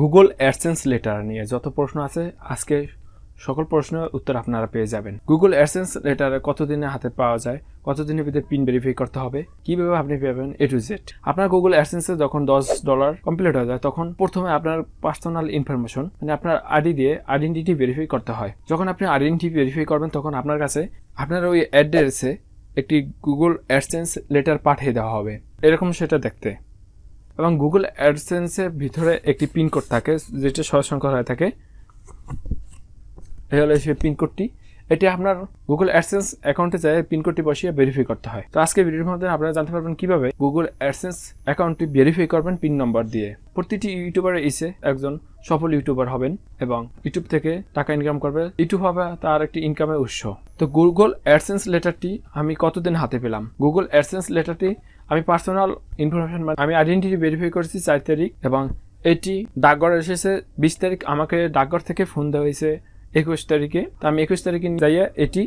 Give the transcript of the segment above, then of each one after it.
Google AdSense letter নিয়ে যত প্রশ্ন আছে, আজকে সকল প্রশ্নের উত্তর আপনারা পেয়ে যাবেন। গুগল অ্যাডসেন্স লেটারে কতদিনে হাতে পাওয়া যায়, কতদিনের ভিতরে পিন ভেরিফাই করতে হবে, কীভাবে আপনি পাবেন এ টু জেড আপনার গুগল অ্যাডসেন্সে যখন দশ ডলার কমপ্লিট হয়ে যায়, তখন প্রথমে আপনার পার্সোনাল ইনফরমেশন মানে আপনার আইডি দিয়ে আইডেন্টিটি ভেরিফাই করতে হয়। যখন আপনি আইডেন্টিটি ভেরিফাই করবেন, তখন আপনার কাছে, আপনার ওই অ্যাড্রেসে একটি গুগল অ্যাডসেন্স লেটার পাঠিয়ে দেওয়া হবে। এরকম সেটা দেখতে। এবং গুগল অ্যাডসেন্সের ভিতরে একটি পিনকোড থাকে, যেটা সরসংখ্যা হয়ে থাকে। এই হলো সেই পিনকোডটি এটি আপনার গুগল অ্যাডসেন্স অ্যাকাউন্টে যায় পিনকোডটি বসিয়ে ভেরিফাই করতে হয়। তো আজকে ভিডিওর মধ্যে আপনারা জানতে পারবেন কীভাবে গুগল অ্যাডসেন্স অ্যাকাউন্টটি ভেরিফাই করবেন পিন নম্বর দিয়ে। প্রতিটি ইউটিউবার এসে একজন সফল ইউটিউবার হবেন এবং ইউটিউব থেকে টাকা ইনকাম করবে। ইউটিউব হবে তার একটি ইনকামের উৎস। তো গুগল অ্যাডসেন্স লেটারটি আমি কতদিন হাতে পেলাম? গুগল অ্যাডসেন্স লেটারটি আমি পার্সোনাল ইনফরমেশন আমি আইডেন্টিটি ভেরিফাই করেছি চার তারিখ এবং এটি ডাকঘর এসেছে, বিশ তারিখ আমাকে ডাকঘর থেকে ফোন দেওয়া হয়েছে একুশ তারিখে। তো আমি একুশ তারিখে যাইয়া এটি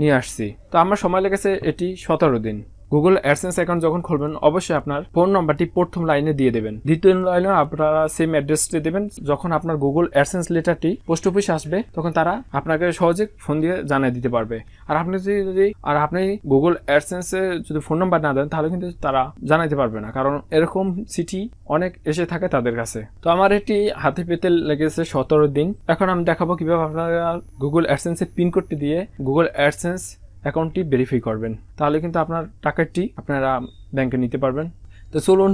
নিয়ে আসছি। তো আমার সময় লেগেছে এটি সতেরো দিন। গুগল অ্যাডসেন্স অ্যাকাউন্ট যখন খুলবেন, অবশ্যই আপনার ফোন নম্বরটি প্রথম লাইনে দিয়ে দেবেন। দ্বিতীয় লাইনে আপনারা সেম অ্যাড্রেসটি দেবেন। যখন আপনার গুগল অ্যাডসেন্স লেটারটি পোস্ট অফিসে আসবে, তখন তারা আপনাকে সহজে ফোন দিয়ে জানিয়ে দিতে পারবে। আর আপনি যদি আর আপনি গুগল অ্যাডসেন্সে যদি ফোন নাম্বার না দেন, তাহলে কিন্তু তারা জানাইতে পারবে না। কারণ এরকম চিঠি অনেক এসে থাকে তাদের কাছে। তো আমার এটি হাতে পেতে লেগেছে সতেরো দিন। এখন আমি দেখাবো কীভাবে আপনারা গুগল অ্যাডসেন্সের পিনকোডটি দিয়ে গুগল অ্যাডসেন্স অ্যাকাউন্টটি ভেরিফাই করবেন। তাহলে কিন্তু আপনার টাকাটি আপনারা ব্যাংকে নিতে পারবেন। তো চলুন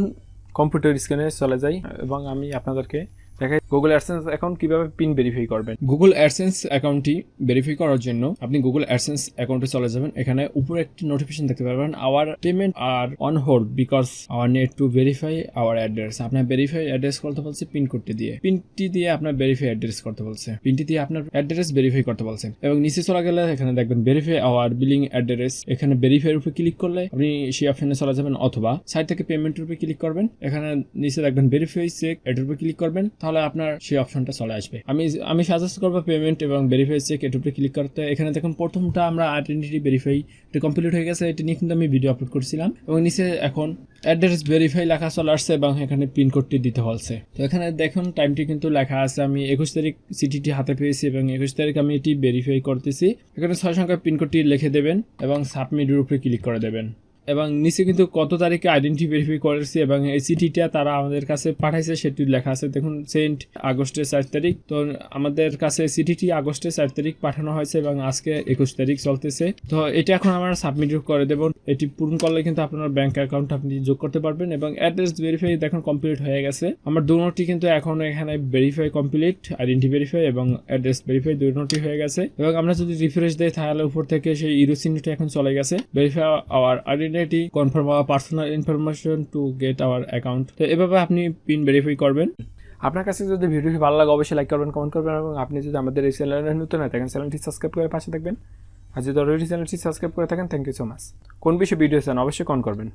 কম্পিউটার স্ক্রিনে চলে যাই এবং আমি আপনাদেরকে দেখাই গুগল অ্যাডসেন্স অ্যাকাউন্ট কীভাবে পিন ভেরিফাই করবেন? গুগল অ্যাডসেন্স অ্যাকাউন্টটি ভেরিফাই করার জন্য আপনি গুগল অ্যাডসেন্স অ্যাকাউন্টে চলে যাবেন। এখানে উপরে একটি নোটিফিকেশন দেখতে পারবেন our payment are on hold because our need to verify our address আপনার ভেরিফাই অ্যাড্রেস করতে বলছে পিন কোডটি দিয়ে। পিনটি দিয়ে আপনার ভেরিফাই অ্যাড্রেস করতে বলছে। পিনটি দিয়ে আপনার অ্যাড্রেস ভেরিফাই করতে বলছে। এবং নিচে চলে গেলে এখানে দেখবেন ভেরিফাই আওয়ার বিলিং অ্যাড্রেস এখানে ভেরিফাই উপরে ক্লিক করলে আপনি সেই অপশনে চলে যাবেন, অথবা সাইড থেকে পেমেন্টের উপরে ক্লিক করবেন। এখানে নিচে দেখবেন ভেরিফাই চেক এটার উপরে ক্লিক করবেন। তাহলে আপনার সেই অপশনটা চলে আসবে। আমি আমি সাজেস্ট করব পেমেন্ট এবং ভেরিফাই চেক এটার উপরে ক্লিক করতে। এখানে দেখুন প্রথমটা আমরা আইডেন্টিটি ভেরিফাই এটা কমপ্লিট হয়ে গেছে। এটা নিয়ে কিন্তু আমি ভিডিও আপলোড করছিলাম এবং নিচে এখন অ্যাড্রেস ভেরিফাই লেখা চলে আসছে এবং এখানে পিনকোডটি দিতে বলছে। তো এখানে দেখুন টাইমটি কিন্তু লেখা আছে। আমি একুশ তারিখ সিটিটি হাতে পেয়েছি এবং একুশ তারিখ আমি এটি ভেরিফাই করতেছি। এখানে ছয় সংখ্যা পিনকোডটি লিখে দেবেন এবং সাবমিটের উপরে ক্লিক করে দেবেন। এবং নিচে কিন্তু কত তারিখে আইডেন্টি ভেরিফাই করেছি এবং এই চিঠিটা তারা আমাদের কাছে পাঠাইছে সেটি লেখা আছে। দেখুন সেন্ট আগস্টের চার তারিখ। তো আমাদের কাছে চিঠিটি আগস্টের চার তারিখ পাঠানো হয়েছে এবং আজকে একুশ তারিখ চলতেছে। তো এটা এখন আমরা সাবমিট করে দেবো। এটি পূরণ করলে কিন্তু আপনার ব্যাংক অ্যাকাউন্ট আপনি যোগ করতে পারবেন এবং অ্যাড্রেস ভেরিফাই দেখুন কমপ্লিট হয়ে গেছে। আমার দু দুটি কিন্তু এখন এখানে ভেরিফাই কমপ্লিট আইডেন্টি ভেরিফাই এবং অ্যাড্রেস ভেরিফাই দুটি হয়ে গেছে। এবং আমরা যদি রিফ্রেশ দেই, তাহলে উপর থেকে সেই ইরো চিহ্নটি এখন চলে গেছে। Verify our identity confirm our personal information to get our account তো এভাবে আপনি পিন ভেরিফাই করবেন। আপনার কাছে যদি ভিডিওটি ভালো লাগে, অবশ্যই লাইক করবেন কমেন্ট করবেন এবং আপনি যদি আমাদের এই চ্যানেলে নতুন হয় থাকেন চ্যানেলটি সাবস্ক্রাইব করে পাশে থাকবেন। আর যদি অলরেডি চ্যানেলটি সাবস্ক্রাইব করে থাকেন থ্যাংক ইউ সো মাচ কোন বিষয়ে ভিডিও চান, অবশ্যই কন করবেন।